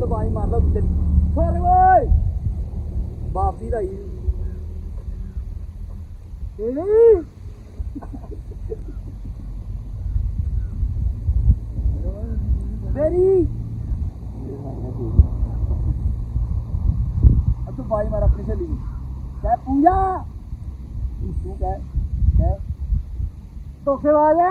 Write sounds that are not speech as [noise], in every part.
ਤੋਂ ਬਾਈ ਮਾਰ ਲਓ ਕਿਤੇ ਫਰ ਓਏ! ਵਾਪਸੀ ਲਈ ਇਹ ਨਹੀਂ। ਵੈਰੀ ਅ ਤੂੰ ਬਾਈ ਮਾਰ ਆਪਣੀ ਸਹੇਲੀ ਕਹਿ ਪੂਜਾ। ਤੂੰ ਕਹਿ ਕਹਿ। ਤੋਸੇ ਵਾਲਾ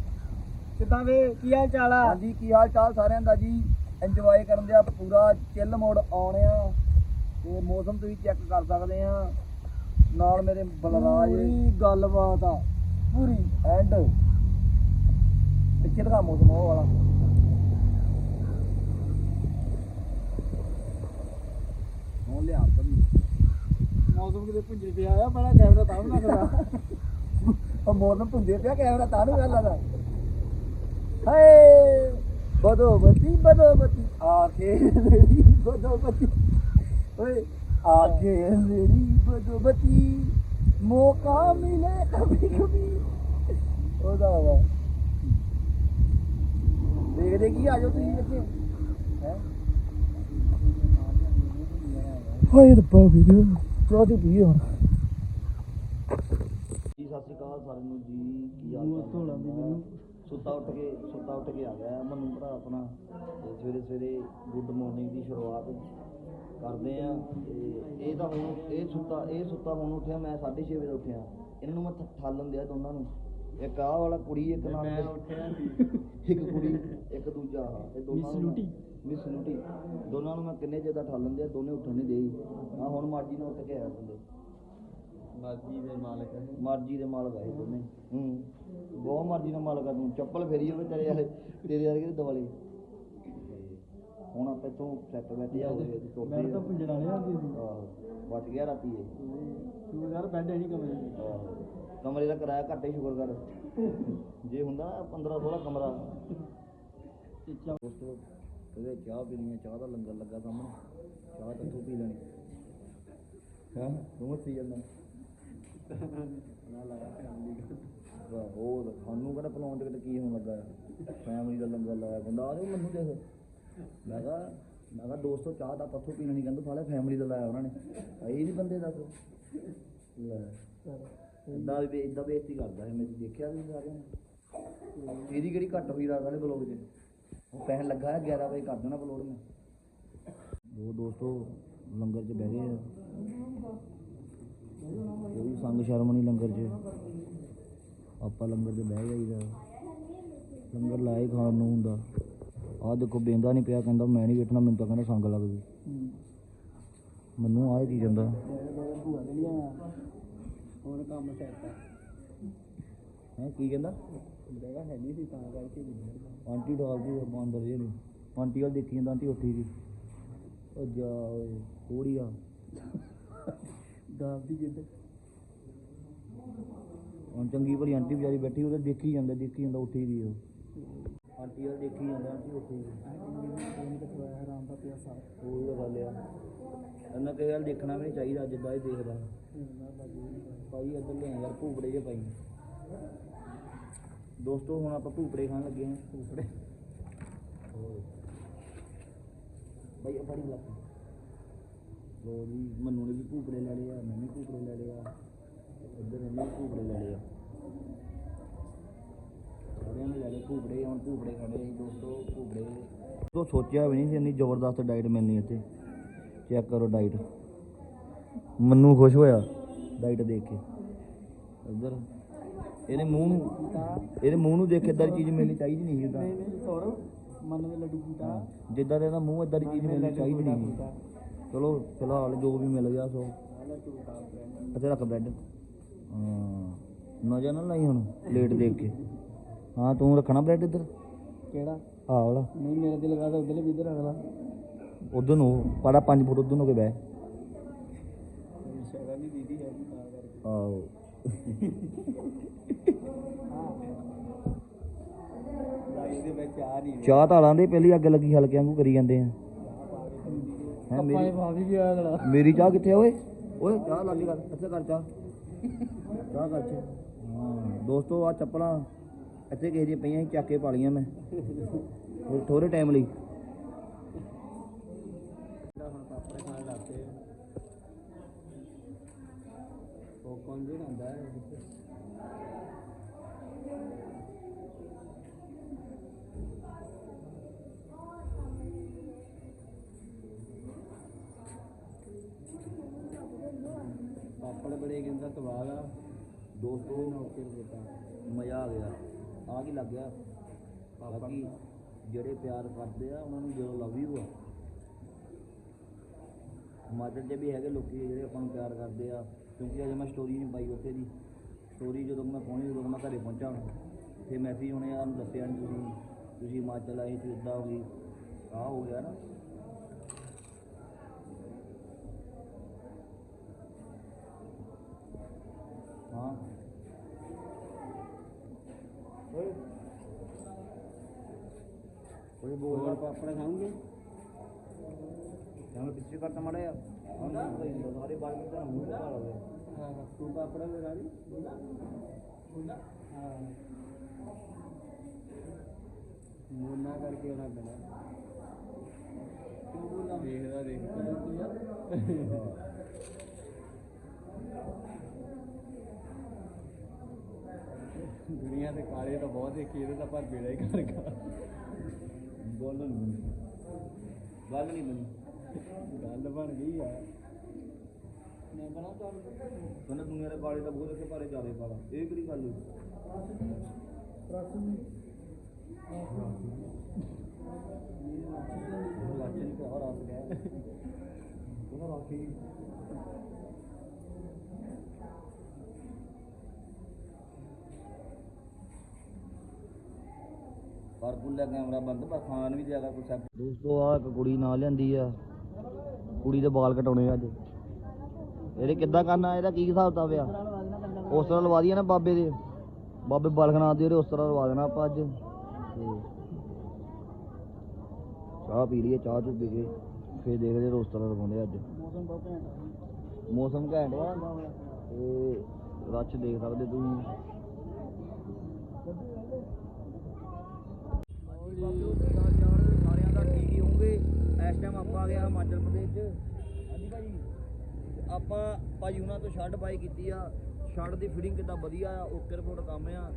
ਕਿਦਾਂ ਵੇ? ਕੀ ਹਾਲ ਚਾਲ ਆ? ਹਾਂਜੀ ਕੀ ਹਾਲ ਚਾਲ ਸਾਰਿਆਂ ਦਾ ਜੀ? ਇੰਜੋਏ ਕਰਨ ਦੇ ਆ ਪੂਰਾ ਚਿੱਲ ਮੋਡ ਆਉਣੇ ਆ। ਤੇ ਮੌਸਮ ਤੁਸੀਂ ਚੈੱਕ ਕਰ ਸਕਦੇ ਆ। ਨਾਲ ਮੇਰੇ ਬਲਰਾਜ ਪੂਰੀ ਗੱਲਬਾਤ ਆ। ਪੂਰੀ। ਐਂਡ ਪਿੱਛੇ ਦਿਖਾ ਮੌਸਮ ਉਹ ਵਾਲਾ। ਹੁਣ ਲਿਆ ਕਰੀ ਮੌਸਮ ਕਿਤੇ ਪੁੰਜੇ ਪਿਆ ਆ ਬੜਾ ਕੈਮਰਾ ਤਾਂ ਨਾ ਕਰਾ [laughs] ਉਹ ਮੌਸਮ ਪੁੰਜੇ ਪਿਆ ਕੈਮਰਾ ਤਾਂ ਨੂੰ ਗੱਲ ਆਦਾ ਹਾਏ ਬਦੋਬਤੀ ਬਦੋਬਤੀ ਆਕੇ ਮੇਰੀ ਬਦੋਬਤੀ ਓਏ ਆਕੇ ਮੇਰੀ ਬਦੋਬਤੀ ਮੌਕਾ ਮਿਲੇ ਕਭੀ ਕਭੀ। ਉਹਦਾ ਵਾ। ਦੇਖਦੇ ਕੀ ਆ ਜਾਓ ਤੁਸੀਂ ਇੱਥੇ। ਹੈ? ਹਾਏ ਰੱਬਾ ਵੀਰੇ ਚਾਹ ਦੀ ਪੀ ਹੁਣ? ਜੀ ਸਤਿ ਸ੍ਰੀ ਅਕਾਲ ਸਾਰਿਆਂ ਨੂੰ ਜੀ ਕੀ ਹਾਲ ਚਾਲ ਸੁੱਤਾ ਉੱਠ ਕੇ ਸੁੱਤਾ ਉੱਠ ਕੇ ਆ ਗਿਆ ਮਨੂੰ ਭਰਾ ਆਪਣਾ ਤੇ ਸਵੇਰੇ ਸਵੇਰੇ ਗੁੱਡ ਮਾਰਨਿੰਗ ਦੀ ਸ਼ੁਰੂਆਤ ਕਰਦੇ ਆ। ਤੇ ਇਹ ਤਾਂ ਹੁਣ ਇਹ ਸੁੱਤਾ ਇਹ ਸੁੱਤਾ ਹੁਣ ਉੱਠਿਆ ਮੈਂ 6:30 ਵਜੇ ਉੱਠਿਆ। ਇਹਨਾਂ ਨੂੰ ਮੈਂ ਥ- ਠਾਲਣ ਦਿਆ ਦੋਨਾਂ ਨੂੰ। ਇੱਕ ਆਹ ਵਾਲਾ ਕੁੜੀ ਇੱਕ ਨਾਲ ਮੈਂ ਉੱਠਿਆ ਇੱਕ ਕੁੜੀ ਇੱਕ ਦੂਜਾ ਆਹ, ਇਹ ਦੋਨਾਂ ਨੂੰ ਮਿਸ ਲੂਟੀ ਦੋਨਾਂ ਨੂੰ ਮੈਂ ਕਿੰਨੇ ਚਿਰ ਦਾ ਠਾਲਣ ਦਿਆ ਦੋਨੇ ਉੱਠਣ ਨਹੀਂ ਦੇਈ। ਆ ਹੁਣ ਮਰਜ਼ੀ ਨਾਲ ਉੱਠ ਕੇ ਆਇਆ ਥੱਲੇ। ਮਰਜ਼ੀ ਦੇ ਮਾਲਕ ਹੈ ਮਰਜ਼ੀ ਦੇ ਮਾਲਕ ਆਏ ਦੋਨੇ। ਹੂੰ। ਬਹੁਤ ਮਰਜ਼ੀ ਨਾਲ ਮਾਲਕ ਆ ਤੂੰ ਚੱਪਲ ਫੇਰੀ ਹੋਵੇ ਤੇਰੇ ਵਾਲੇ ਤੇਰੇ ਵਰਗੇ ਦੇ ਦਵਾਲੇ। ਹੁਣ ਆਪਾਂ ਇੱਥੋਂ ਸੈੱਟ ਬੈਠੇ ਆ ਹੋਏ ਮੈਂ ਤਾਂ ਪੁੰਜਣਾ ਨਹੀਂ ਆਉਂਦੀ ਸੀ ਆਹੋ ਬਚ ਗਿਆ ਰਾਤੀ ਇਹ। ਤੂੰ ਯਾਰ ਬੈੱਡ ਨਹੀਂ ਕਮਰੇ ਆਹੋ। ਕਮਰੇ ਦਾ ਕਿਰਾਇਆ ਘੱਟ ਹੀ ਸ਼ੁਕਰ ਕਰ। ਜੇ ਹੁੰਦਾ ਨਾ 15 16 ਕਮਰਾ। ਚਿੱਚਾ ਦੋਸਤੋ ਕਦੇ ਚਾਹ ਪੀਣੀ ਚਾਹ ਦਾ ਲੰਗਰ ਲੱਗਾ ਸਾਹਮਣੇ। ਚਾਹ ਤਾਂ ਤੂੰ ਪੀ ਲੈਣੀ। ਹਾਂ? ਤੂੰ ਪੀ ਜਾਂਦਾ ਨਾ ਲਾਇਆ ਫੈਮਿਲੀ ਦਾ ਉਹ ਤਾਂ ਸਾਨੂੰ ਕਿਹੜਾ ਪਲਾਉਣ ਤੇ ਕਿਤੇ ਕੀ ਹੋਣ ਲੱਗਾ? ਫੈਮਿਲੀ ਦਾ ਲੰਗਰ ਲਾਇਆ ਕਹਿੰਦਾ ਆ ਜਾਓ ਮੈਨੂੰ ਦੇਖ। ਮੈਂ ਕਿਹਾ ਮੈਂ ਕਿਹਾ, ਦੋਸਤੋ, ਚਾਹ ਦਾ ਪੱਥੋਂ ਪੀਣਾ ਨਹੀਂ ਕਹਿੰਦਾ ਸਾਲੇ ਫੈਮਿਲੀ ਦਾ ਲਾਇਆ ਉਹਨਾਂ ਨੇ। ਆਈ ਨਹੀਂ ਬੰਦੇ ਦੱਸ। ਲੈ ਇਦਾਂ ਵੀ ਇਦਾਂ ਬੇਇੱਜ਼ਤੀ ਕਰਦਾ ਹੈ ਮੇਰੀ ਦੇਖਿਆ ਵੀ ਸਾਰਿਆਂ ਨੇ। ਇਹਦੀ ਕਿਹੜੀ ਘੱਟ ਹੋਈ ਰਾਤ ਵਾਲੇ ਬਲੌਗ 'ਚ? ਉਹ ਕਹਿਣ ਲੱਗਾ ਹੈ 11 ਵਜੇ ਕਰ ਦੇਣਾ ਅਪਲੋਡ ਮੈਂ। ਉਹ ਦੋਸਤੋ, ਲੰਗਰ 'ਚ ਬਹਿ ਗਏ ਆ। ਕੋਈ ਸੰਗ ਸ਼ਰਮ ਨਹੀਂ ਲੰਗਰ 'ਚ। ਆਪਾਂ ਲੰਗਰ 'ਚ ਬਹਿ ਜਾਈਦਾ। ਲੰਗਰ ਲਾਏ ਖਾਣ ਨੂੰ ਹੁੰਦਾ। ਆਹ ਦੇਖੋ ਬੇਂਦਾ ਨਹੀਂ ਪਿਆ ਕਹਿੰਦਾ ਮੈਂ ਨਹੀਂ ਵੇਖਣਾ ਮੈਨੂੰ ਤਾਂ ਕਹਿੰਦਾ ਸੰਗ ਲੱਗਦੀ ਮੈਨੂੰ ਆਹ ਕੀ ਜਾਂਦਾ ਮੇਰੇ ਭੂਆ ਦੇ ਨਹੀਂ ਆਇਆ ਹੁਣ ਕੰਮ ਸੈੱਟ ਹੈ ਹੈ ਕੀ ਕਹਿੰਦਾ? ਜਗ੍ਹਾ ਹੈ ਨਹੀਂ ਸੀ ਤਾਂ ਕਰਕੇ ਆਂਟੀ ਅੰਦਰ ਜੇ ਨੂੰ। ਆਂਟੀ ਵਾਲ ਦੇਖੀ ਜਾਂਦਾ ਆਂਟੀ ਉੱਠੀ ਗਈ ਉਹ ਜਾ ਓਏ ਥੋੜੀ ਆ। ਦਾਬ ਦੀ ਜਿੱਦ। ਹੁਣ ਚੰਗੀ ਭਲੀ ਆਂਟੀ ਵਿਚਾਰੀ ਬੈਠੀ ਉਹਦੇ ਦੇਖੀ ਜਾਂਦਾ ਦੇਖੀ ਜਾਂਦਾ ਉੱਠੀ ਗਈ ਉਹ। ਆਂਟੀ ਵਾਲ ਦੇਖੀ ਜਾਂਦਾ ਆਂਟੀ ਉੱਠੀ ਖਵਾਇਆ ਆਰਾਮ ਦਾ ਪਿਆ ਸਾਰ। ਉਹ ਤਾਂ ਗੱਲ ਆ। ਇਹਨਾਂ ਕਈ ਗੱਲ ਦੇਖਣਾ ਵੀ ਨਹੀਂ ਚਾਹੀਦਾ ਜਿੱਦਾਂ ਇਹ ਦੇਖਦਾ। ਭਾਈ ਇੱਧਰ ਲੈ ਯਾਰ ਭੂਪੜੇ ਜੇ ਪਾਈ। ਦੋਸਤੋ ਹੁਣ ਆਪਾਂ ਭੂਪੜੇ ਖਾਣ ਲੱਗੇ ਹਾਂ। ਭੂਪੜੇ। ਭਾਈ ਆ ਫੜੀ ਲੱਗ। ਲੋ ਜੀ ਮੰਨੂ ਨੇ ਵੀ ਭੂਪੜੇ ਲੈ ਲਏ ਆ ਮੈਂ ਵੀ ਭੂਪੜੇ ਲੈ ਲਏ ਲੈ ਲਏ ਨੇ ਲੈ ਲਏ ਹੁਣ ਖਾਣੇ ਸੀ ਦੋਸਤੋ ਤੋਂ ਸੋਚਿਆ ਵੀ ਨਹੀਂ ਸੀ ਇੰਨੀ ਜ਼ਬਰਦਸਤ ਡਾਈਟ ਮਿਲਣੀ ਇੱਥੇ। ਚੈੱਕ ਕਰੋ ਡਾਈਟ ਮੰਨੂ ਖੁਸ਼ ਹੋਇਆ ਡਾਈਟ ਦੇਖ ਕੇ। ਇੱਧਰ ਇਹਦੇ ਮੂੰਹ ਨੂੰ ਇਹਦੇ ਮੂੰਹ ਨੂੰ ਦੇਖ ਕੇ ਇਦਾਂ ਦੀ ਚੀਜ਼ ਮਿਲਣੀ ਚਾਹੀਦੀ ਨਹੀਂ ਜਿੱਦਾਂ ਨਹੀਂ ਨਹੀਂ ਸੌਰਵ ਮਨ ਦੇ ਲੱਡੂ ਕੀਤਾ ਜਿੱਦਾਂ ਦਾ ਇਹਦਾ ਮੂੰਹ ਇਦਾਂ ਦੀ ਚੀਜ਼ ਮਿਲਣੀ ਚਾਹੀਦੀ ਨਹੀਂ ਚਲੋ ਫਿਲਹਾਲ ਜੋ ਵੀ ਮਿਲ ਗਿਆ ਸੋ। ਬ੍ਰੈਂਡ ਇੱਥੇ ਰੱਖ ਬੈੱਡ ਹਾਂ ਨਜ਼ਰ ਨਾ ਲਾਈ ਹੁਣ ਪਲੇਟ ਦੇਖ ਕੇ। ਹਾਂ ਤੂੰ ਰੱਖਣਾ ਬ੍ਰੈਡ ਇੱਧਰ? ਕਿਹੜਾ? ਆਹ ਵਾਲਾ। ਨਹੀਂ ਮੇਰਾ ਦਿਲ ਕਰਦਾ ਉਧਰਲੇ ਵੀ ਇੱਧਰ ਰੱਖ ਲਾ। ਉਧਰ ਨੂੰ ਪਾੜਾ 5 ਫੁੱਟ ਉਧਰ ਨੂੰ ਕੇ ਬਹਿ। ਸ਼ਕਲ ਨਹੀਂ ਦੀਦੀ ਹੈ ਤਾਂ ਕਰਕੇ। ਚਾਹ ਦੇ ਪਹਿਲੀ ਅੱਗ ਲੱਗੀ ਹਲਕੇ ਵਾਂਗੂ ਕਰੀ ਜਾਂਦੇ ਆ। ਹੈ ਮੇਰੀ ਭਾਵੇਂ ਵੀ ਆ ਗਲਾ ਮੇਰੀ ਚਾਹ ਕਿੱਥੇ ਆ ਓਏ? ਓਏ ਚਾਹ ਲੱਗੀ ਕਰ ਇੱਥੇ ਕਰ ਚਾਹ। ਚਾਹ ਕਰ ਚ ਹਾਂ, ਦੋਸਤੋ ਆ ਚੱਪਲਾਂ ਇੱਥੇ ਕਿਸੇ ਦੀਆਂ ਪਈਆਂ ਸੀ, ਚੱਕ ਕੇ ਪਾ ਲਈਆਂ ਮੈਂ। ਹੋਰ ਥੋੜੇ ਟਾਈਮ ਲਈ। ਹੁਣ ਪਾਪੜੇ ਖਾਣ ਲੱਗੇ ਉਹ ਕੌਣ ਜੀ ਹੁੰਦਾ ਹੈ? ਪਾਪੜ ਬੜੇ ਗਿੰਦਾ ਸਵਾਦ ਆ। ਦੋਸਤੋ ਨੌਕਰ ਦਿੱਤਾ ਮਜ਼ਾ ਆ ਗਿਆ। ਆ ਕੀ ਲੱਗ ਗਿਆ? ਬਾਕੀ ਜਿਹੜੇ ਪਿਆਰ ਕਰਦੇ ਆ ਉਹਨਾਂ ਨੂੰ ਜਦੋਂ ਲਵ ਯੂ ਆ। ਹਿਮਾਚਲ 'ਚ ਵੀ ਹੈਗੇ ਲੋਕੀ ਜਿਹੜੇ ਆਪਾਂ ਨੂੰ ਪਿਆਰ ਕਰਦੇ ਆ। ਕਿਉਂਕਿ ਅਜੇ ਮੈਂ ਸਟੋਰੀ ਨਹੀਂ ਪਾਈ ਉੱਥੇ ਦੀ। ਸਟੋਰੀ ਜਦੋਂ ਮੈਂ ਪਹੁੰਚੀ ਉਦੋਂ ਮੈਂ ਘਰੇ ਪਹੁੰਚਾ। ਫਿਰ ਮੈਸੇਜ ਹੁਣੇ ਨੂੰ ਦੱਸਿਆ ਨਹੀਂ ਤੁਸੀਂ। ਤੁਸੀਂ ਹਿਮਾਚਲ ਆਏ ਸੀ ਇੱਦਾਂ ਹੋ ਗਈ। ਆ ਹੋ ਗਿਆ ਨਾ। ਹਾਂ। ਓਏ। ਓਏ ਬੋਲ ਹੋਰ ਪਾਪੜ ਖਾਉਂਗੇ ਮੈਂ ਪਿੱਛੇ ਕਰਤਾ ਮਾੜਾ ਯਾਰ ਸਾਰੇ ਬਾਲ ਵਿੱਚ ਤਾਂ ਮੂੰਹ ਪਾ ਲਵੇ ਹਾਂ ਤੂੰ ਪਾਪੜਾ ਲਗਾ ਦੀ ਹਾਂ। ਮੋਨਾ ਕਰਕੇ ਉਹਨਾਂ ਬਣਾ ਦੇਖਦਾ ਦੇਖਦਾ ਦੁਨੀਆ ਤੇ ਕਾਲੇ ਤਾਂ ਬਹੁਤ ਦੇਖੀ ਇਹਦੇ ਤਾਂ ਪਰ ਬੇੜਾ ਹੀ ਕਰ ਗਿਆ ਬੋਲ ਨਹੀਂ ਬਣੀ ਗੱਲ ਨਹੀਂ ਬਣੀ ਗੱਲ ਬਣ ਗਈ ਆ ਮੈਂ ਬਣਾ ਤਾਂ ਕਹਿੰਦਾ ਦੁਨੀਆ ਦੇ ਕਾਲੇ ਤਾਂ ਬਹੁਤ ਅੱਛੇ ਭਾਰੇ ਜ਼ਿਆਦੇ ਪਾਲਾ ਇਹ ਕਿਹੜੀ ਗੱਲ ਹੋਈ ਲੱਚ ਨਹੀਂ ਪਿਆ ਰਾਤ ਗਿਆ ਉਹਨਾਂ ਰਾਖੀ ਪਰ ਪੁੱਲਾ ਕੈਮਰਾ ਬੰਦ ਪਰ ਖਾਣ ਵੀ ਜ਼ਿਆਦਾ ਕੁਛ ਦੋਸਤੋ ਆ ਇੱਕ ਕੁੜੀ ਨਾਲ ਲਿਆਂਦੀ ਆ। ਕੁੜੀ ਦੇ ਵਾਲ ਕਟਾਉਣੇ ਆ ਅੱਜ। ਇਹਦੇ ਕਿੱਦਾਂ ਕਰਨਾ ਇਹਦਾ ਕੀ ਹਿਸਾਬ ਤਾ ਪਿਆ ਉਸ ਤਰ੍ਹਾਂ ਲਵਾ ਦਈਏ ਨਾ ਬਾਬੇ ਦੇ। ਬਾਬੇ ਬਾਲਕਨਾਥ ਦੇ ਉਸ ਤਰ੍ਹਾਂ ਲਵਾ ਦੇਣਾ ਆਪਾਂ ਅੱਜ। ਤੇ ਚਾਹ ਪੀ ਲਈਏ ਚਾਹ ਚੁ ਪੀ ਕੇ। ਫੇਰ ਦੇਖਦੇ ਉਸ ਤਰ੍ਹਾਂ ਲਵਾਉਂਦੇ ਅੱਜ। ਮੌਸਮ ਬਹੁਤ ਘੈਂਟ ਆ ਮੌਸਮ ਘੈਂਟ ਆ। ਤੇ ਰੱਛ ਦੇਖ ਸਕਦੇ ਤੁਸੀਂ। ਸਾਰਿਆਂ ਦਾ ਠੀਕ ਹੀ ਹੋਊਗੇ। ਇਸ ਟਾਈਮ ਆਪਾਂ ਆ ਹਾਂ ਹਿਮਾਚਲ ਪ੍ਰਦੇਸ਼। ਚ ਹਾਂਜੀ ਭਾਜੀ। ਆਪਾਂ ਭਾਜੀ ਉਹਨਾਂ ਤੋਂ ਸ਼ਰਟ ਬਾਈ ਕੀਤੀ ਆ। ਸ਼ਰਟ ਦੀ ਫਿਟਿੰਗ ਕਿੱਦਾਂ ਵਧੀਆ ਆ ਓਕੇ ਰਿਪੋਰਟ ਕੰਮ ਆ।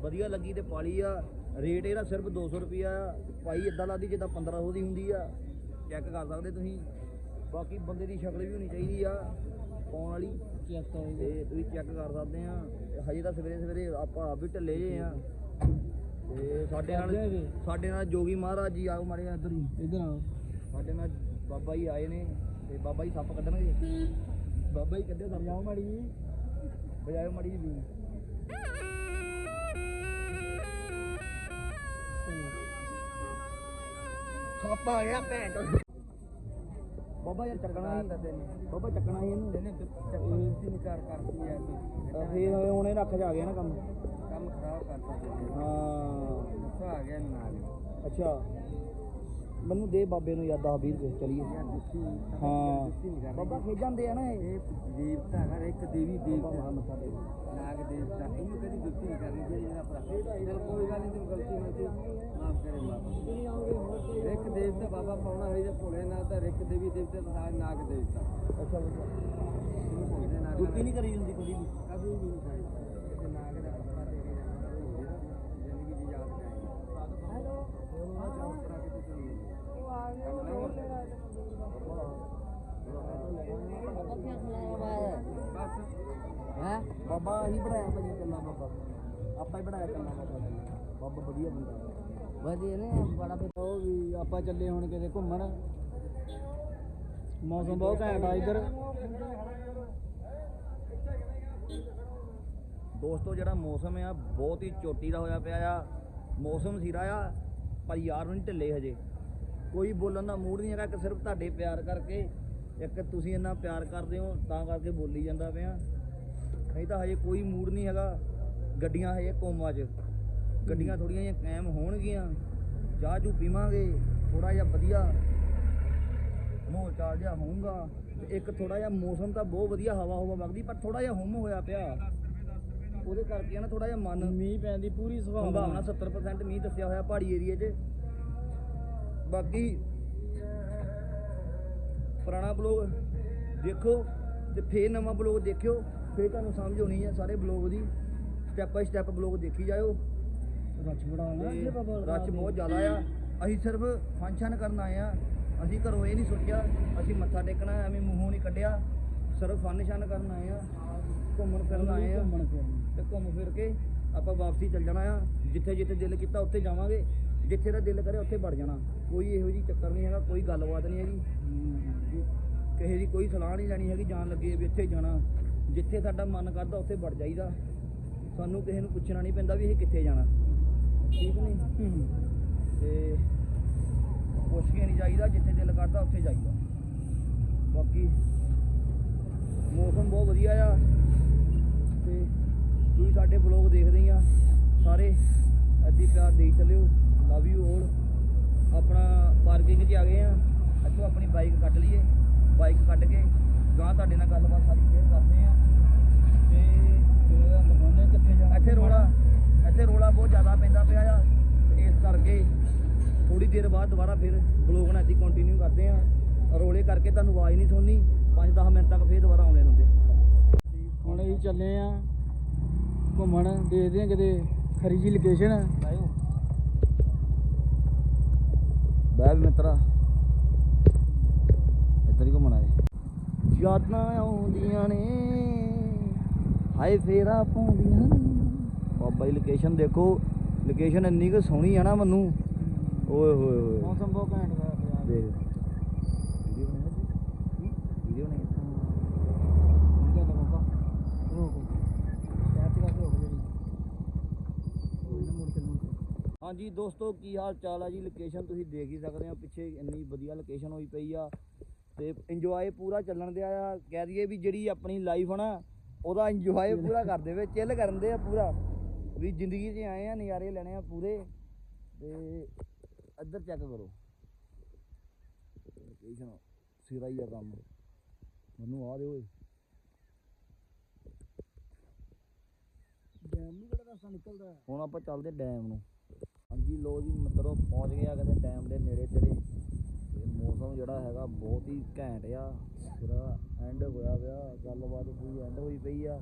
ਵਧੀਆ ਲੱਗੀ ਤੇ ਪਾਲੀ ਆ। ਰੇਟ ਇਹਦਾ ਸਿਰਫ 200 ਰੁਪਿਆ ਆ। ਭਾਈ ਇਦਾਂ ਲੱਗਦੀ ਜਿੱਦਾਂ 1500 ਦੀ ਹੁੰਦੀ ਆ। ਚੈੱਕ ਕਰ ਸਕਦੇ ਤੁਸੀਂ। ਬਾਕੀ ਬੰਦੇ ਦੀ ਸ਼ਕਲ ਵੀ ਹੋਣੀ ਚਾਹੀਦੀ ਆ ਪਾਉਣ ਵਾਲੀ। ਚੈੱਕ ਤੇ ਤੁਸੀਂ ਚੈੱਕ ਕਰ ਸਕਦੇ ਆ। ਹਜੇ ਤਾਂ ਸਵੇਰੇ ਸਵੇਰੇ ਆਪਾਂ ਆਪ ਵੀ ਢੱਲੇ ਜੇ ਆ। ਤੇ ਸਾਡੇ ਨਾਲ। ਸਾਡੇ ਨਾਲ ਜੋਗੀ ਮਹਾਰਾਜ ਜੀ ਆਓ ਮਾਰੇ ਇੱਧਰ ਹੀ। ਇਧਰ ਆਓ। ਸਾਡੇ ਨਾਲ ਬਾਬਾ ਜੀ ਆਏ ਨੇ ਤੇ ਬਾਬਾ ਜੀ ਸੱਪ ਕੱਢਣਗੇ। ਬਾਬਾ ਜੀ ਕੱਢਿਓ ਸੱਪ। ਜਾਓ ਮਾੜੀ ਬਜਾਇਓ ਮੜੀ ਜੀ ਸੱਪ ਆ ਗਿਆ ਭੈਣ ਚੋਦ। ਬਾਬਾ ਯਾਰ ਚੱਕਣਾ ਹੀ ਬਾਬਾ ਚੱਕਣਾ ਹੀ ਇਹਨੂੰ। ਇਹਨੇ ਬੇਇੱਜ਼ਤੀ ਨਹੀਂ ਕਰ ਕਰਤੀ ਤਾਂ ਫੇਰ ਹੁਣ ਇਹ ਰੱਖ ਜਾ ਗਿਆ ਨਾ ਕੰਮ। ਕੰਮ ਖਰਾਬ ਕਰਤਾ ਜੀ ਹਾਂ। ਗੁੱਸਾ ਆ ਗਿਆ ਨਾਲ ਅੱਛਾ। ਮੈਨੂੰ ਦੇ ਬਾਬੇ ਨੂੰ ਯਾਰ 10 20 ਰੁਪਏ ਚਲੀਏ। ਹਾਂ। ਬਾਬਾ ਖੇਡ ਜਾਂਦੇ ਆ ਨਾ ਇਹ। ਦੇਵਤਾ ਹਰ ਇੱਕ ਦੇਵੀ ਦੇਵਤਾ। ਨਾਗ ਦੇਵਤਾ। ਇਹਨੂੰ ਕਦੀ ਦੁੱਖੀ ਨਹੀਂ ਕਰਨੀ ਚਾਹੀਦੀ ਮੇਰਾ ਭਰਾ। ਚਲ ਕੋਈ ਗੱਲ ਨਹੀਂ ਤੂੰ ਗਲਤੀ ਹੋਈ ਮਾਫ ਕਰੇ ਮਾਫ ਇੱਕ ਦੇਵਤਾ ਬਾਬਾ ਪਾਉਣਾ ਹੋਈ ਤੇ ਭੋਲੇ ਨਾਲ ਤਾਂ ਇੱਕ ਦੇਵੀ ਦੇਵਤਾ ਦਾ ਨਾਗ ਦੇਵਤਾ। ਅੱਛਾ ਦੁੱਖੀ ਨਹੀਂ ਕਰੀ ਹੁੰਦੀ ਕਦੀ ਵੀ ਕਦੀ ਵੀ ਨਹੀਂ ਚਾਹੀਦਾ ਕਿਸੇ ਨਾਗ ਦਾ ਕੱਪੜਾ ਦੇ ਕੇ ਜਾਣਾ ਹੋਵੇ ਨਾ ਜ਼ਿੰਦਗੀ ਦੀ ਯਾਦ ਕਰਾਂਗੇ ਹੈਲੋ ਉਹ ਚੌਂਕੜਾ ਕਿਤੇ ਚਲੀ ਗਈ ਬਸ ਹੈ ਬਾਬਾ ਹੀ ਬਣਾਇਆ ਭਾਜੀ ਕੱਲਾ ਬਾਬਾ। ਆਪਾਂ ਹੀ ਬਣਾਇਆ ਕੱਲਾ ਬਾਬਾ ਬਾਬਾ ਵਧੀਆ ਬੰਦਾ। ਵਧੀਆ ਨੇ। ਬੜਾ ਫਿਰ ਉਹ ਵੀ ਆਪਾਂ ਚੱਲੇ ਹੁਣ ਕਿਤੇ ਘੁੰਮਣ। ਮੌਸਮ ਬਹੁਤ ਘੈਂਟ ਆ ਇੱਧਰ। ਦੋਸਤੋ ਜਿਹੜਾ ਮੌਸਮ ਆ ਬਹੁਤ ਹੀ ਚੋਟੀ ਦਾ ਹੋਇਆ ਪਿਆ ਆ। ਮੌਸਮ ਸਿਰਾ ਆ ਪਰ ਯਾਰ ਨਹੀਂ ਢਿੱਲੇ ਹਜੇ। ਕੋਈ ਬੋਲਣ ਦਾ ਮੂਡ ਨਹੀਂ ਹੈਗਾ ਕਿ ਸਿਰਫ ਤੁਹਾਡੇ ਪਿਆਰ ਕਰਕੇ ਇੱਕ ਤੁਸੀਂ ਇੰਨਾ ਪਿਆਰ ਕਰਦੇ ਹੋ ਤਾਂ ਕਰਕੇ ਬੋਲੀ ਜਾਂਦਾ ਪਿਆ। ਨਹੀਂ ਤਾਂ ਹਜੇ ਕੋਈ ਮੂਡ ਨਹੀਂ ਹੈਗਾ ਗੱਡੀਆਂ ਹਜੇ ਕੋਮਾ 'ਚ। ਗੱਡੀਆਂ ਥੋੜੀਆਂ ਜਿਹੀਆਂ ਕਾਇਮ ਹੋਣਗੀਆਂ ਚਾਹ ਚੂ ਪੀਵਾਂਗੇ ਥੋੜਾ ਜਿਹਾ ਵਧੀਆ ਮਾਹੌਲ ਚਾਲ ਜਿਹਾ ਹੋਊਗਾ। ਇੱਕ ਥੋੜਾ ਜਿਹਾ ਮੌਸਮ ਤਾਂ ਬਹੁਤ ਵਧੀਆ ਹਵਾ ਹਵਾ ਵਗਦੀ ਪਰ ਥੋੜਾ ਜਿਹਾ ਹੁਮ ਹੋਇਆ ਪਿਆ। ਉਹਦੇ ਕਰਕੇ ਨਾ ਥੋੜਾ ਜਿਹਾ ਮਨ ਮੀਂਹ ਪੈਣ ਦੀ ਪੂਰੀ ਸੰਭਾਵਨਾ। 70% ਮੀਂਹ ਦੱਸਿਆ ਹੋਇਆ ਪਹਾੜੀ ਏਰੀਏ 'ਚ। ਬਾਕੀ ਪੁਰਾਣਾ ਬਲੌਗ ਦੇਖੋ ਤੇ ਫੇਰ ਨਵਾਂ ਬਲੌਗ ਦੇਖਿਓ ਫੇਰ ਤੁਹਾਨੂੰ ਸਮਝ ਆਉਣੀ ਹੈ ਸਾਰੇ ਬਲੌਗ ਦੀ। ਸਟੈਪ ਬਾਈ ਸਟੈਪ ਬਲੌਗ ਦੇਖੀ ਜਾਇਓ। ਰੱਛ ਬੜਾ ਤੇ ਰੱਛ ਬਹੁਤ ਜ਼ਿਆਦਾ ਆ। ਅਸੀਂ ਸਿਰਫ ਫੰਕਸ਼ਨ ਕਰਨ ਆਏ ਆ। ਅਸੀਂ ਘਰੋਂ ਇਹ ਨਹੀਂ ਸੋਚਿਆ ਅਸੀਂ ਮੱਥਾ ਟੇਕਣਾ ਐਵੇਂ ਮੂੰਹੋਂ ਨਹੀਂ ਕੱਢਿਆ। ਸਿਰਫ ਫੰਕਸ਼ਨ ਕਰਨ ਆਏ ਆ। ਘੁੰਮਣ ਫਿਰਨ ਆਏ ਆ। ਤੇ ਘੁੰਮ ਫਿਰ ਕੇ ਆਪਾਂ ਵਾਪਸੀ ਚੱਲ ਜਾਣਾ ਆ। ਜਿੱਥੇ ਜਿੱਥੇ ਦਿਲ ਕੀਤਾ ਉੱਥੇ ਜਾਵਾਂਗੇ। ਜਿੱਥੇ ਦਾ ਦਿਲ ਕਰੇ ਉੱਥੇ ਵੜ ਜਾਣਾ। ਕੋਈ ਇਹੋ ਜਿਹੀ ਚੱਕਰ ਨਹੀਂ ਹੈਗਾ ਕੋਈ ਗੱਲਬਾਤ ਨਹੀਂ ਹੈਗੀ। ਕਿਸੇ ਦੀ ਕੋਈ ਸਲਾਹ ਨਹੀਂ ਲੈਣੀ ਹੈਗੀ ਜਾਣ ਲੱਗੇ ਵੀ ਇੱਥੇ ਜਾਣਾ। ਜਿੱਥੇ ਸਾਡਾ ਮਨ ਕਰਦਾ ਉੱਥੇ ਵੜ ਜਾਈਦਾ। ਸਾਨੂੰ ਕਿਸੇ ਨੂੰ ਪੁੱਛਣਾ ਨਹੀਂ ਪੈਂਦਾ ਵੀ ਇਹ ਕਿੱਥੇ ਜਾਣਾ। ਠੀਕ ਨਹੀਂ? ਤੇ ਪੁੱਛ ਕੇ ਨਹੀਂ ਜਾਈਦਾ ਜਿੱਥੇ ਦਿਲ ਕਰਦਾ ਉੱਥੇ ਜਾਈਦਾ। ਬਾਕੀ ਮੌਸਮ ਬਹੁਤ ਵਧੀਆ ਆ। ਤੇ ਤੁਸੀਂ ਸਾਡੇ ਬਲੌਗ ਦੇਖਦੇ ਆ। ਸਾਰੇ ਅੱਧੀ ਪਿਆਰ ਦੇ ਚੱਲਿਓ। ਲਵ ਯੂ 올 ਆਪਣਾ ਪਾਰਕਿੰਗ 'ਚ ਆ ਗਏ ਆ। ਇੱਥੋਂ ਆਪਣੀ ਬਾਈਕ ਕੱਢ ਲਈਏ। ਬਾਈਕ ਕੱਢ ਕੇ ਗਾਂ ਤੁਹਾਡੇ ਨਾਲ ਗੱਲਬਾਤ ਸਾਰੀ ਸ਼ੇਅਰ ਕਰਦੇ ਆ। ਤੇ ਕਿੱਥੇ ਜਾਣਾ? ਇੱਥੇ ਰੋਲਾ ਇੱਥੇ ਰੋਲਾ ਬਹੁਤ ਜ਼ਿਆਦਾ ਪੈਂਦਾ ਪਿਆ ਆ। ਇਸ ਕਰਕੇ ਥੋੜੀ ਦੇਰ ਬਾਅਦ ਦੁਬਾਰਾ ਫਿਰ ਬਲੌਗ ਨਾਲ ਇੱਦਾਂ ਕੰਟੀਨਿਊ ਕਰਦੇ ਆ। ਰੋਲੇ ਕਰਕੇ ਤੁਹਾਨੂੰ ਆਵਾਜ਼ ਨਹੀਂ ਸੁਣਨੀ। 5-10 ਮਿੰਟ ਤੱਕ ਫਿਰ ਦੁਬਾਰਾ ਆਉਂਦੇ ਹੁੰਦੇ ਹੁਣ ਅਸੀਂ ਚੱਲੇ ਆ ਘੁੰਮਣ। ਦੇਖਦੇ ਆ ਕਿਤੇ ਖਰੀ ਜੀ ਲੋਕੇਸ਼ਨ ਆਇਓ ਬੈ ਵੀ ਮਿੱਤਰਾ। ਇੱਧਰ ਹੀ ਘੁੰਮਣਾ ਏ ਯਾਦਾਂ ਆਉਂਦੀਆਂ ਨੇ। ਹਾਏ ਫੇਰਾ ਪਾਉਂਦੀਆਂ ਨੇ। ਬਾਬਾ ਜੀ ਲੋਕੇਸ਼ਨ ਦੇਖੋ। ਲੋਕੇਸ਼ਨ ਇੰਨੀ ਕੁ ਸੋਹਣੀ ਆ ਨਾ ਮੈਨੂੰ। ਓਏ ਹੋਏ ਹੋਏ। ਮੌਸਮ ਬਹੁਤ ਘੈਂਟ ਹੋਇਆ ਦੇਖ ਵੀਡੀਓ ਬਣਾਈ ਵੀਡੀਓ ਬਣਾਈ ਠੀਕ ਹੈ ਬਾਬਾ ਰੋਕੋ ਸ਼ਹਿਰ ਚ ਕਾਹਤੇ ਹੋ ਗਈ ਜਿਹੜੀ ਕੋਈ ਨਾ ਮੁੜ ਚੱਲੂ ਹਾਂਜੀ ਦੋਸਤੋ ਕੀ ਹਾਲ ਚਾਲ ਆ ਜੀ? ਲੋਕੇਸ਼ਨ ਤੁਸੀਂ ਦੇਖ ਹੀ ਸਕਦੇ ਹੋ ਪਿੱਛੇ ਇੰਨੀ ਵਧੀਆ ਲੋਕੇਸ਼ਨ ਹੋਈ ਪਈ ਆ ਤੇ ਇੰਜੋਏ ਪੂਰਾ ਚੱਲਣ ਦਿਆ ਆ। ਕਹਿ ਦਈਏ ਵੀ ਜਿਹੜੀ ਆਪਣੀ ਲਾਈਫ ਆ ਨਾ ਉਹਦਾ ਇੰਜੋਏ ਪੂਰਾ ਕਰਦੇ ਵੇ ਚਿੱਲ ਕਰਨ ਦੇ ਆ ਪੂਰਾ। ਵੀ ਜ਼ਿੰਦਗੀ 'ਚ ਆਏ ਆ ਨਜ਼ਾਰੇ ਲੈਣੇ ਆ ਪੂਰੇ ਤੇ ਇੱਧਰ ਚੈੱਕ ਕਰੋ। ਲੋਕੇਸ਼ਨ ਸਿਰਾ ਹੀ ਆ ਕੰਮ। ਮੈਨੂੰ ਆ ਦੇ ਓਏ। ਡੈਮ ਨੂੰ ਕਿਹੜਾ ਰਸਤਾ ਨਿਕਲਦਾ? ਹੁਣ ਆਪਾਂ ਚੱਲਦੇ ਡੈਮ ਨੂੰ। ਹਾਂਜੀ ਲੋ ਜੀ ਮਿੱਤਰੋ ਪਹੁੰਚ ਗਏ ਆ ਕਹਿੰਦੇ ਡੈਮ ਦੇ ਨੇੜੇ ਤੇੜੇ। ਤੇ ਮੌਸਮ ਜਿਹੜਾ ਹੈਗਾ ਬਹੁਤ ਹੀ ਘੈਂਟ ਆ ਸਿਰਾ ਐਂਡ ਹੋਇਆ ਪਿਆ ਗੱਲਬਾਤ ਪੂਰੀ ਐਂਡ ਹੋਈ ਪਈ ਆ।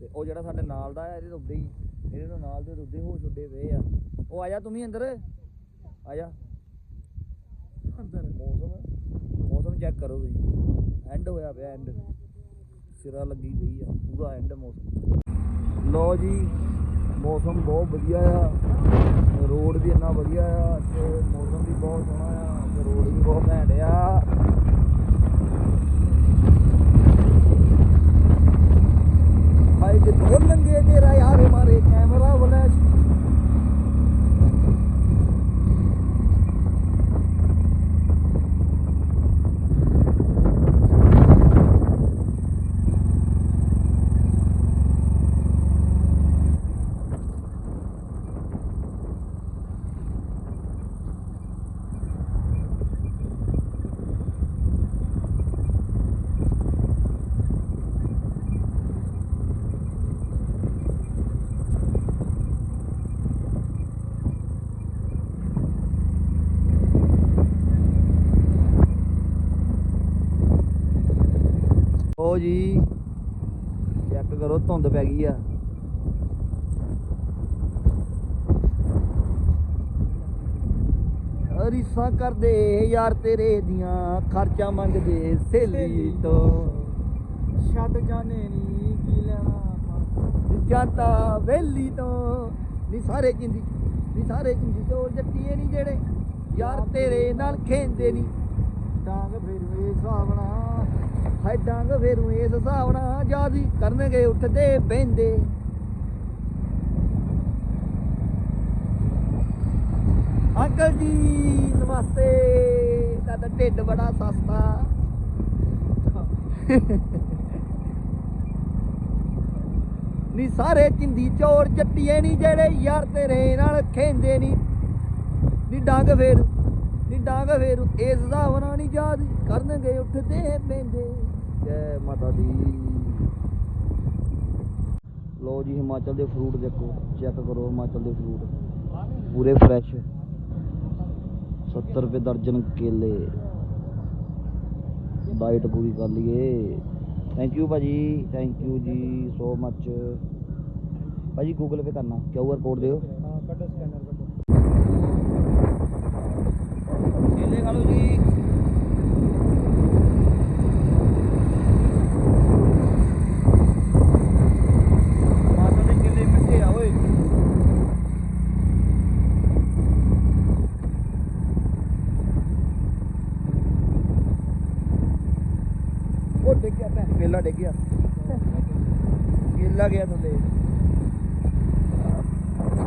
ਤੇ ਉਹ ਜਿਹੜਾ ਸਾਡੇ ਨਾਲ ਦਾ ਆ ਇਹਦੇ ਉੱਤੇ ਹੀ ਇਹਦੇ ਤੋਂ ਨਾਲ ਦੇ ਉੱਤੇ ਹੋ ਛੁੱਡੇ ਪਏ ਆ। ਉਹ ਆ ਜਾ ਤੂੰ ਵੀ ਅੰਦਰ? ਆ ਜਾ। ਅੰਦਰ। ਮੌਸਮ ਮੌਸਮ ਚੈੱਕ ਕਰੋ ਤੁਸੀਂ। ਐਂਡ ਹੋਇਆ ਪਿਆ ਐਂਡ ਸਿਰਾ ਲੱਗੀ ਪਈ ਆ ਪੂਰਾ ਐਂਡ ਮੌਸਮ। ਲੋ ਜੀ ਮੌਸਮ ਬਹੁਤ ਵਧੀਆ ਆ। ਰੋਡ ਵੀ ਇੰਨਾ ਵਧੀਆ ਆ ਤੇ ਮੌਸਮ ਵੀ ਬਹੁਤ ਸੋਹਣਾ ਆ, ਤੇ ਰੋਡ ਵੀ ਬਹੁਤ ਘੈਂਟ ਆ। ਹਾਏ ਜੇ ਢੋਲ ਲੰਗੇ ਤੇਰਾ ਯਾਰ ਮਾਰੇ, ਕੈਮਰਾ ਫਲੈਸ਼ ਓ ਜੀ ਚੈੱਕ ਕਰੋ ਧੁੰਦ ਪੈ ਗਈ ਆ। ਰੀਸਾਂ ਕਰਦੇ ਯਾਰ ਤੇਰੇ ਦੀਆਂ ਖਰਚਾ ਮੰਗਦੇ ਸਹੇਲੀ ਤੋਂ। ਛੱਡ ਜਾਣੇ ਨਹੀਂ ਕੀ ਲੈਣਾ ਜਾਂਦਾ ਵੇਲੀ ਤੋਂ। ਨੀ ਸਾਰੇ ਜਿੰਦੀ ਨੀ ਸਾਰੇ ਜਿੰਦੀ ਚੋਰ ਜੱਟੀਏ ਨਹੀਂ ਜਿਹੜੇ। ਯਾਰ ਤੇਰੇ ਨਾਲ ਖੇਂਦੇ ਨਹੀਂ ਡਾਂਗ ਫਿਰ ਵੇ ਹਿਸਾਬਣਾ ਹਾਏ ਫੇਰੂ ਇਸ ਹਿਸਾਬ ਨਾਲ ਜਾਦੀ ਕਰਨਗੇ ਉੱਠਦੇ ਬਹਿੰਦੇ। ਅੰਕਲ ਜੀ, ਨਮਸਤੇ। ਤੁਹਾਡਾ ਢਿੱਡ ਬੜਾ ਸਸਤਾ। ਨੀ ਸਾਰੇ ਚਿੰਦੀ ਚੋਰ ਜੱਟੀਏ ਨਹੀਂ ਜਿਹੜੇ ਯਾਰ ਤੇਰੇ ਨਾਲ ਖੇਂਦੇ ਨਹੀਂ ਨੀ ਡਾਂਗ ਫੇਰ, ਨੀ ਡੰਗ ਫੇਰ, ਇਸ ਦਾ ਵਨਾ ਨਹੀਂ ਯਾਦ ਕਰਨਗੇ, ਉੱਠਦੇ ਪੈਂਦੇ ਜੈ ਮਾਤਾ ਦੀ। ਲੋ ਜੀ, ਹਿਮਾਚਲ ਦੇ ਫਰੂਟ ਦੇਖੋ। ਚੈੱਕ ਕਰੋ ਹਿਮਾਚਲ ਦੇ ਫਰੂਟ ਪੂਰੇ ਫਰੈਸ਼ 70 ਰੁਪਏ ਦਰਜਨ ਕੇਲੇ। ਡਾਈਟ ਪੂਰੀ ਕਰ ਲਈਏ। ਥੈਂਕ ਯੂ ਭਾਜੀ thank you ji so much ਭਾਜੀ ਗੂਗਲ ਪੇ ਕਰਨਾ। ਕਿਊ ਆਰ ਕੋਡ ਦਿਓ ਕੱਢੋ ਸਕੈਨਰ ਕੱਢੋ ਕੇਲੇ ਖਾ ਲਓ ਜੀ ਮਾਤਾ ਦੇ ਕੇਲੇ ਮਿੱਠੇ ਆ ਓਏ ਉਹ ਡਿੱਗਿਆ ਭੈਣ ਕੇਲਾ ਡਿੱਗਿਆ ਕੇਲਾ ਗਿਆ ਥੱਲੇ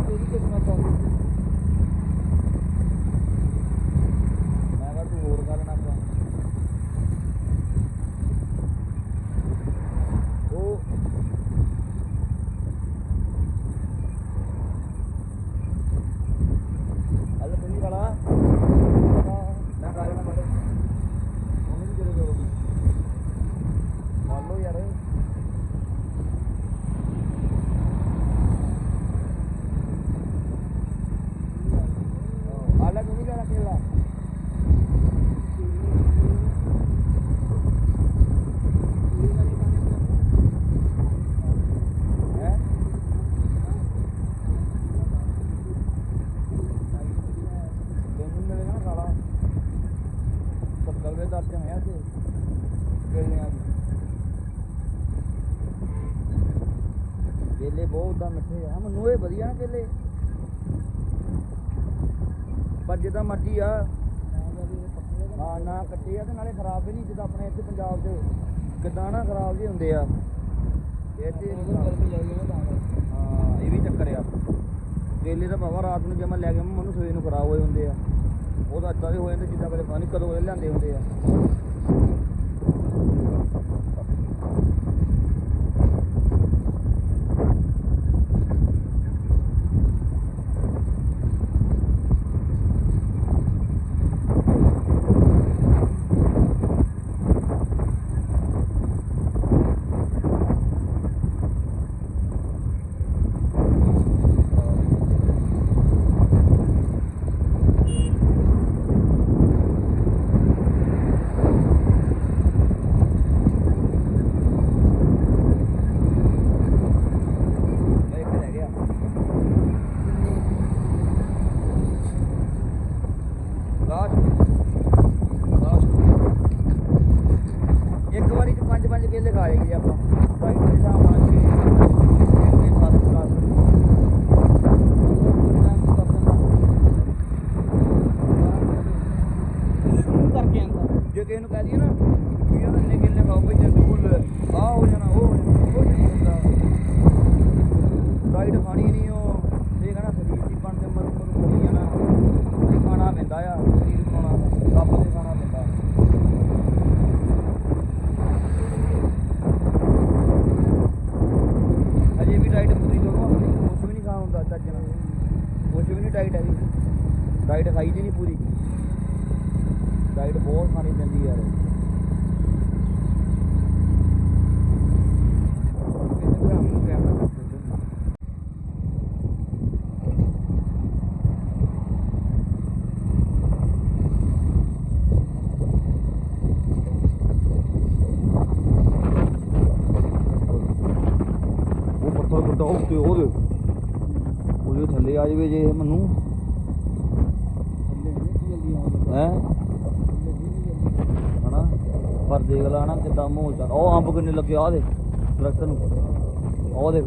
ਤੇਰੀ ਕਿਸਮਤ ਆ ਮੈਂ ਕਿਹਾ ਤੂੰ ਹੋਰ ਕਰ ਨਾ ਪਾ ਉਹ ਹਲ ਤੂੰ ਵੀ ਖੜਾ ਮੈਂ ਕਰ ਲੈਣਾ ਮੜੇ ਉਹਨੇ ਵੀ ਜਿਹੜੇ ਕਰੋ ਮੰਨ ਲਓ ਯਾਰ ਹਾਲਾ ਤੂੰ ਵੀ ਕਰ ਅਕੇਲਾ ਹੈ ਤੈਨੂੰ ਮਿਲੇਗਾ ਨਾ ਖਾਲਾ ਦੇ ਦੀ ਕੇਲੇ ਬਹੁਤ ਦਾ ਮਿੱਠੇ ਆ। ਮੈਨੂੰ ਇਹ ਵਧੀਆ ਨਾ ਕੇਲੇ ਪਰ ਜਿੱਦਾਂ ਮਰਜ਼ੀ ਆ। ਹਾਂ ਨਾ ਕੱਟੇ ਆ ਤੇ ਨਾਲੇ ਖਰਾਬ ਵੀ ਨਹੀਂ ਜਿੱਦਾਂ ਆਪਣੇ ਇੱਥੇ ਪੰਜਾਬ 'ਚ ਕਿਦਾਂ ਨਾ ਖਰਾਬ ਜਿਹੇ ਹੁੰਦੇ ਆ। ਇਹ ਤੇ ਹਾਂ ਇਹ ਵੀ ਚੱਕਰ ਆ। ਕੇਲੇ ਤਾਂ ਬਾਬਾ ਰਾਤ ਨੂੰ ਜੇ ਮੈਂ ਲੈ ਗਿਆ ਮੈਨੂੰ ਸਵੇਰ ਨੂੰ ਖਰਾਬ ਹੋਏ ਹੁੰਦੇ ਆ। ਉਹ ਤਾਂ ਅੱਦਾਂ ਦੇ ਹੋ ਜਾਂਦੇ ਜਿੱਦਾਂ ਕਦੇ ਪਤਾ ਕਦੋਂ ਦੇ ਲਿਆਂਦੇ ਹੁੰਦੇ ਆ ਮੈਂ ਇੱਕ ਰਹਿ ਗਿਆ ਲਾਸਟ ਲਾਸਟ ਇੱਕ ਵਾਰੀ ਚ ਪੰਜ ਪੰਜ ਕੇਲੇ ਖਾ ਜਾਈਏ ਆਪਾਂ ਬਾਈਕ ਦੇ ਹਿਸਾਬ ਨਾਲ ਕੇ ਕੇਲੇ ਸੱਤ ਦਸ ਸ਼ੁਰੂ ਕਰਕੇ ਆਂਦਾ ਜੇ ਕਿਸੇ ਨੂੰ ਕਹਿ ਦਈਏ ਨਾ ਵੀ ਯਾਰ ਇੰਨੇ ਕੇਲੇ ਖਾਓ ਬਈ ਤੇ ਫੁੱਲ ਆ ਹੋ ਜਾਣਾ ਉਹ ਹੋ ਜਾਣਾ ਉਹ ਨਹੀਂ ਹੁੰਦਾ ਡਾਈਟ ਖਾਣੀ ਨਹੀਂ ਉਹ ਇਹ ਕਹਣਾ ਸਰੀਰ ਦੀ ਬਣ ਕੇ ਮਰੂ ਮਰੂ ਕਰੀ ਜਾਣਾ ਇਹ ਖਾਣਾ ਪੈਂਦਾ ਆ ਸਰੀਰ ਬਣਾਉਣਾ ਰੱਬ ਦੇ ਖਾਣਾ ਪੈਂਦਾ ਅਜੇ ਵੀ ਡਾਈਟ ਪੂਰੀ ਕਰੋ ਆਪਣੀ ਕੁਝ ਵੀ ਨਹੀਂ ਖਾ ਹੁੰਦਾ ਚੱਜ ਨਾਲ ਕੁਝ ਵੀ ਨਹੀਂ ਡਾਈਟ ਹੈਗੀ ਡਾਈਟ ਖਾਈ ਦੀ ਨਹੀਂ ਪੂਰੀ। ਡਾਈਟ ਬਹੁਤ ਖਾਣੀ ਪੈਂਦੀ ਯਾਰ। ਉਹ ਪੱਥਰ ਵੱਡਾ ਉੱਤੇ ਉਹਦੇ। ਉਹਦੇ ਥੱਲੇ ਆ ਜਾਵੇ ਜੇ ਇਹ ਮੈਨੂੰ ਹੈ ਹਨਾ ਪਰ ਦੇਖ ਲਾ ਨਾ ਕਿਦਾਂ ਮੋਹ ਚੱਲ ਉਹ ਅੰਬ ਕਿੰਨੇ ਲੱਗੇ ਆ ਦੇ ਦਰਖਤ ਨੂੰ। ਉਹ ਦੇਖ।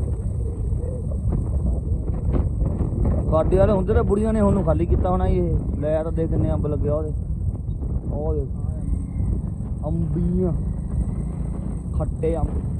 ਕਾਡੇ ਵਾਲੇ ਹੁੰਦੇ ਤੇ ਬੁੜੀਆਂ ਨੇ ਉਹਨੂੰ ਖਾਲੀ ਕੀਤਾ ਹੋਣਾ ਇਹ। ਲੈ ਤਾਂ ਦੇ ਕਿੰਨੇ ਅੰਬ ਲੱਗੇ ਉਹਦੇ ਉਹ ਦੇਖ। ਅੰਬੀਆਂ। ਖੱਟੇ ਅੰਬ।